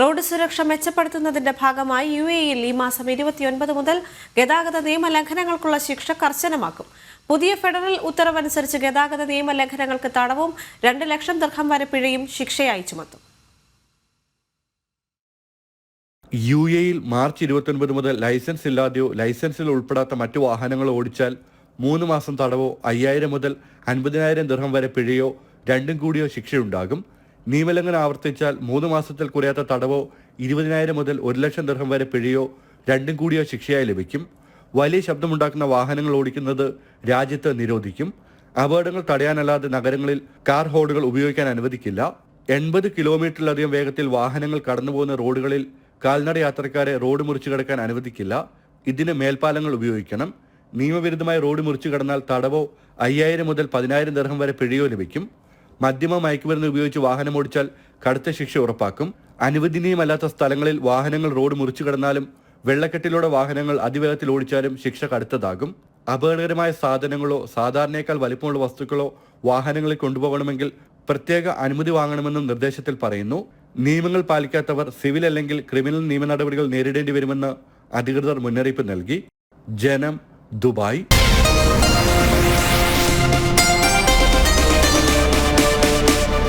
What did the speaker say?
Road സുരക്ഷ മെച്ചപ്പെടുത്തുന്നതിന്റെ ഭാഗമായി U എയിൽ ഈ മാസം ഇരുപത്തിയൊൻപത് മുതൽ ഗതാഗത നിയമ ലംഘനങ്ങൾക്കുള്ള ശിക്ഷ കർശനമാക്കും. പുതിയ ഫെഡറൽ ഉത്തരവനുസരിച്ച് ഗതാഗത നിയമ ലംഘനങ്ങൾക്ക് തടവും രണ്ട് ലക്ഷം ദീർഘം വരെ പിഴയും ശിക്ഷയായി ചുമത്തും. യു എയിൽ മാർച്ച് ഇരുപത്തൊൻപത് മുതൽ ലൈസൻസ് ഇല്ലാതെയോ ലൈസൻസിൽ ഉൾപ്പെടാത്ത മറ്റു വാഹനങ്ങൾ ഓടിച്ചാൽ മൂന്ന് മാസം തടവോ അയ്യായിരം മുതൽ അൻപതിനായിരം ദിർഹം വരെ പിഴയോ രണ്ടും കൂടിയോ ശിക്ഷയുണ്ടാകും. നിയമലംഘനം ആവർത്തിച്ചാൽ മൂന്ന് മാസത്തിൽ കുറയാത്ത തടവോ ഇരുപതിനായിരം മുതൽ ഒരു ലക്ഷം ദർഹം വരെ പിഴയോ രണ്ടും കൂടിയോ ശിക്ഷയായി ലഭിക്കും. വലിയ ശബ്ദമുണ്ടാക്കുന്ന വാഹനങ്ങൾ ഓടിക്കുന്നത് രാജ്യത്ത് നിരോധിക്കും. അപകടങ്ങൾ തടയാനല്ലാതെ നഗരങ്ങളിൽ കാർ ഹോർഡുകൾ ഉപയോഗിക്കാൻ അനുവദിക്കില്ല. എൺപത് കിലോമീറ്ററിലധികം വേഗത്തിൽ വാഹനങ്ങൾ കടന്നുപോകുന്ന റോഡുകളിൽ കാൽനട യാത്രക്കാരെ റോഡ് മുറിച്ചു കടക്കാൻ അനുവദിക്കില്ല. ഇതിന് മേൽപ്പാലങ്ങൾ ഉപയോഗിക്കണം. നിയമവിരുദ്ധമായി റോഡ് മുറിച്ചു കടന്നാൽ തടവോ അയ്യായിരം മുതൽ പതിനായിരം ദർഹം വരെ പിഴയോ ലഭിക്കും. മദ്യമ മയക്കുമരുന്ന് ഉപയോഗിച്ച് വാഹനം ഓടിച്ചാൽ കടുത്ത ശിക്ഷ ഉറപ്പാക്കും. അനുവദനീയമല്ലാത്ത സ്ഥലങ്ങളിൽ വാഹനങ്ങൾ റോഡ് മുറിച്ചു കടന്നാലും വെള്ളക്കെട്ടിലൂടെ വാഹനങ്ങൾ അതിവേഗത്തിൽ ഓടിച്ചാലും ശിക്ഷ കടുത്തതാകും. അപകടകരമായ സാധനങ്ങളോ സാധാരണയേക്കാൾ വലിപ്പമുള്ള വസ്തുക്കളോ വാഹനങ്ങളിൽ കൊണ്ടുപോകണമെങ്കിൽ പ്രത്യേക അനുമതി വാങ്ങണമെന്നും നിർദ്ദേശത്തിൽ പറയുന്നു. നിയമങ്ങൾ പാലിക്കാത്തവർ സിവിൽ അല്ലെങ്കിൽ ക്രിമിനൽ നിയമ നടപടികൾ നേരിടേണ്ടി വരുമെന്ന് അധികൃതർ മുന്നറിയിപ്പ് നൽകി. ജനം ദുബായ്.